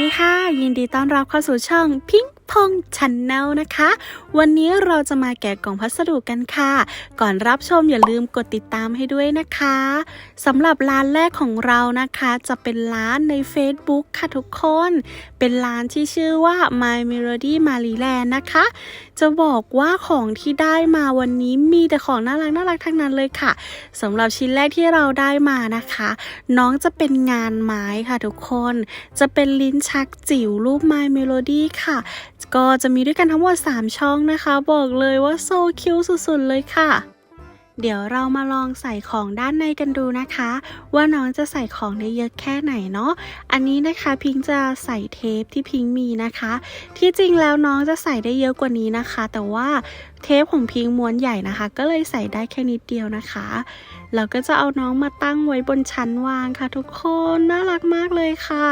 ดีค่ะ ยินดีต้อนรับเข้าสู่ช่องพิงพงชันแนลนะคะ วันนี้เราจะมาแกะกล่องพัสดุกันค่ะ ก่อนรับชมอย่าลืมกดติดตามให้ด้วยนะคะสำหรับร้านแรกของเรานะคะ จะเป็นร้านใน Facebook ค่ะทุกคน เป็นร้านที่ชื่อว่า My Melody Maryland นะคะ จะบอกว่าของที่ได้มาวันนี้มีแต่ของน่ารักน่ารักทั้งนั้นเลยค่ะสำหรับชิ้นแรกที่เราได้มานะคะ น้องจะเป็นงานไม้ค่ะทุกคน จะเป็นลิ้นชักจิ๋วรูปไม้เมโลดี้ค่ะ ก็จะมีด้วยกันทั้งหมด 3 ช่องนะคะ บอกเลยว่าโซคิวสุดๆเลยค่ะ เดี๋ยวเรามาลองใส่ของด้านในกันดูนะคะ ว่าน้องจะใส่ของได้เยอะแค่ไหนเนาะอันนี้นะคะพิงค์จะใส่เทปที่พิงค์มีนะคะ ที่จริงแล้วน้องจะใส่ได้เยอะกว่านี้นะคะ แต่ว่า เทปของพิงม้วนใหญ่นะคะ ก็เลยใส่ได้แค่นิดเดียวนะคะ เราก็จะเอาน้องมาตั้งไว้บนชั้นวางค่ะ ทุกคนน่ารักมากเลยค่ะ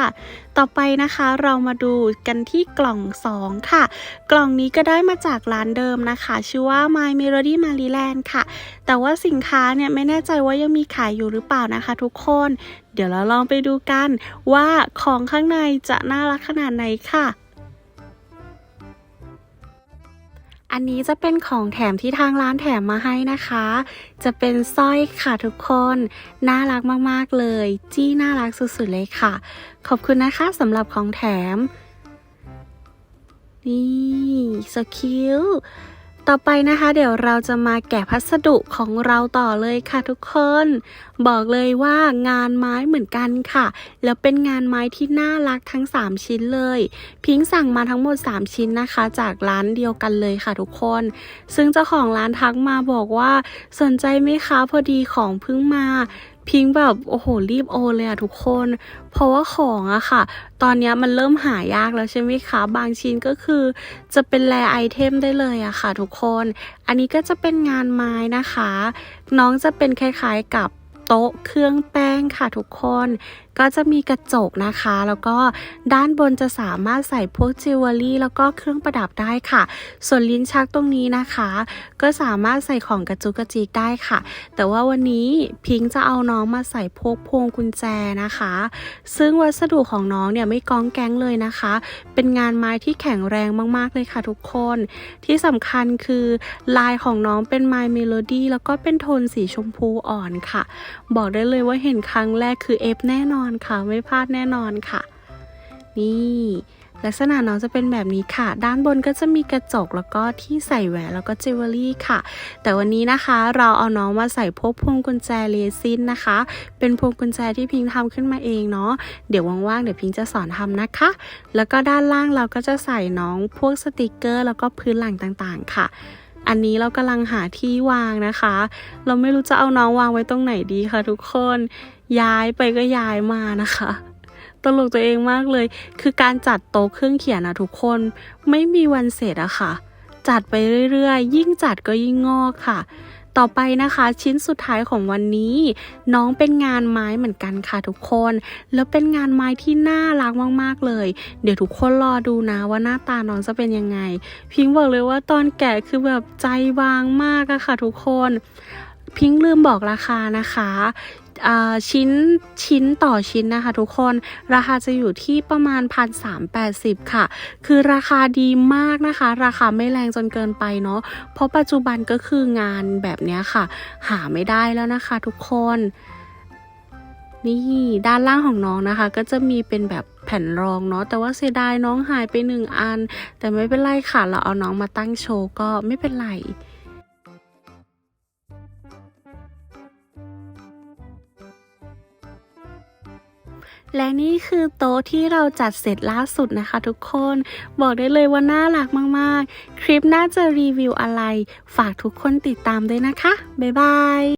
ต่อไปนะคะเรามาดูกันที่กล่อง 2 ค่ะ กล่องนี้ก็ได้มาจากร้านเดิมนะคะ ชื่อว่า My Melody Maryland ค่ะ แต่ว่าสินค้าเนี่ยไม่แน่ใจว่ายังมีขายอยู่หรือเปล่านะคะ ทุกคน เดี๋ยวเราลองไปดูกันว่าของข้างในจะน่ารักขนาดไหนค่ะ อันนี้จะเป็นของแถมที่ทางร้านแถมมาให้นะคะ จะเป็นสร้อยค่ะทุกคน น่ารักมากๆเลย จี้น่ารักสุดๆเลยค่ะ ขอบคุณนะคะสำหรับของแถม นี่ so cute ต่อไปนะคะ เดี๋ยวเราจะมาแกะพัสดุของเราต่อเลยค่ะทุกคน บอกเลยว่างานไม้เหมือนกันค่ะ แล้วเป็นงานไม้ที่น่ารักทั้ง 3 ชิ้นเลย พิงสั่งมาทั้งหมด 3 ชิ้นนะคะ จากร้านเดียวกันเลยค่ะทุกคน ซึ่งเจ้าของร้านทักมาบอกว่า สนใจไหมคะพอดีของเพิ่งมา พิงแบบโอ้โหรีบโอนเลยอะทุกคน เพราะว่าของอะค่ะ ตอนนี้มันเริ่มหายากแล้วใช่ไหมคะบางชิ้นก็คือ จะเป็นแรไอเทมได้เลยอะค่ะ ทุกคน อันนี้ก็จะเป็นงานไม้นะคะ น้องจะเป็นคล้ายๆกับโต๊ะเครื่องแป้งค่ะทุกคน ก็จะมีกระจกนะคะ แล้วก็ด้านบนจะสามารถใส่พวกจิวเวลรี่แล้วก็เครื่องประดับได้ค่ะ ส่วนลิ้นชักตรงนี้นะคะ ก็สามารถใส่ของกระจุกกระจิกได้ค่ะ แต่ว่าวันนี้พิงค์จะเอาน้องมาใส่พวกพวงกุญแจนะคะ ซึ่งวัสดุของน้องเนี่ยไม่ก้องแก๊งเลยนะคะ เป็นงานไม้ที่แข็งแรงมากๆเลยค่ะทุกคน ที่สำคัญคือลายของน้องเป็น My Melody แล้วก็เป็นโทนสีชมพูอ่อนค่ะ บอกได้เลยว่าเห็นครั้งแรกคือเอฟแน่นอนค่ะไม่พลาดแน่นอนค่ะ นี่ลักษณะน้องจะเป็นแบบนี้ค่ะ ด้านบนก็จะมีกระจกแล้วก็ที่ใส่แหวนแล้วก็จิวเวลรี่ค่ะ แต่วันนี้นะคะเราเอาน้องมาใส่พวกพวงกุญแจเรซินนะคะ เป็นพวงกุญแจที่พิงค์ทำขึ้นมาเองเนาะ เดี๋ยวว่างๆเดี๋ยวพิงจะสอนทำนะคะ แล้วก็ด้านล่างเราก็จะใส่น้องพวกสติกเกอร์ แล้วก็พื้นหลังต่างๆ ค่ะ อันนี้เรากำลังหาที่วางนะคะ เราไม่รู้จะเอาน้องวางไว้ตรงไหนดีค่ะทุกคน ย้ายไปก็ย้ายมานะคะตลกตัวเองมากเลย คือการจัดโต๊ะเครื่องเขียนอะทุกคน ไม่มีวันเสร็จอะค่ะ จัดไปเรื่อยๆ ยิ่งจัดก็ยิ่งงอกค่ะ ต่อไปนะคะชิ้นสุดท้ายของวันนี้ น้องเป็นงานไม้เหมือนกันค่ะทุกคน แล้วเป็นงานไม้ที่น่ารักมากๆเลย เดี๋ยวทุกคนรอดูนะว่าหน้าตาน้องจะเป็นยังไง พิงบอกเลยว่าตอนแกะคือแบบใจวางมากอะค่ะทุกคนพิงลืมบอกราคานะคะ ชิ้นชิ้นต่อชิ้นนะคะทุกคนราคาจะอยู่ที่ประมาณ 1,380 ค่ะ คือราคาดีมากนะคะ ราคาไม่แรงจนเกินไปเนาะเพราะปัจจุบันก็คืองานแบบเนี้ยค่ะ หาไม่ได้แล้วนะคะทุกคนนี่ด้านล่างของน้องนะคะ ก็จะมีเป็นแบบแผ่นรองเนาะแต่ว่าเสียดายน้องหายไปหนึ่งอัน แต่ไม่เป็นไรค่ะ เราเอาน้องมาตั้งโชว์ก็ไม่เป็นไร และนี่คือโต๊ะที่เราจัดเสร็จล่าสุดนะคะทุกคน บอกได้เลยว่าน่ารักมาก ๆ คลิปน่าจะรีวิวอะไร ฝากทุกคนติดตามด้วยนะคะ บ๊ายบาย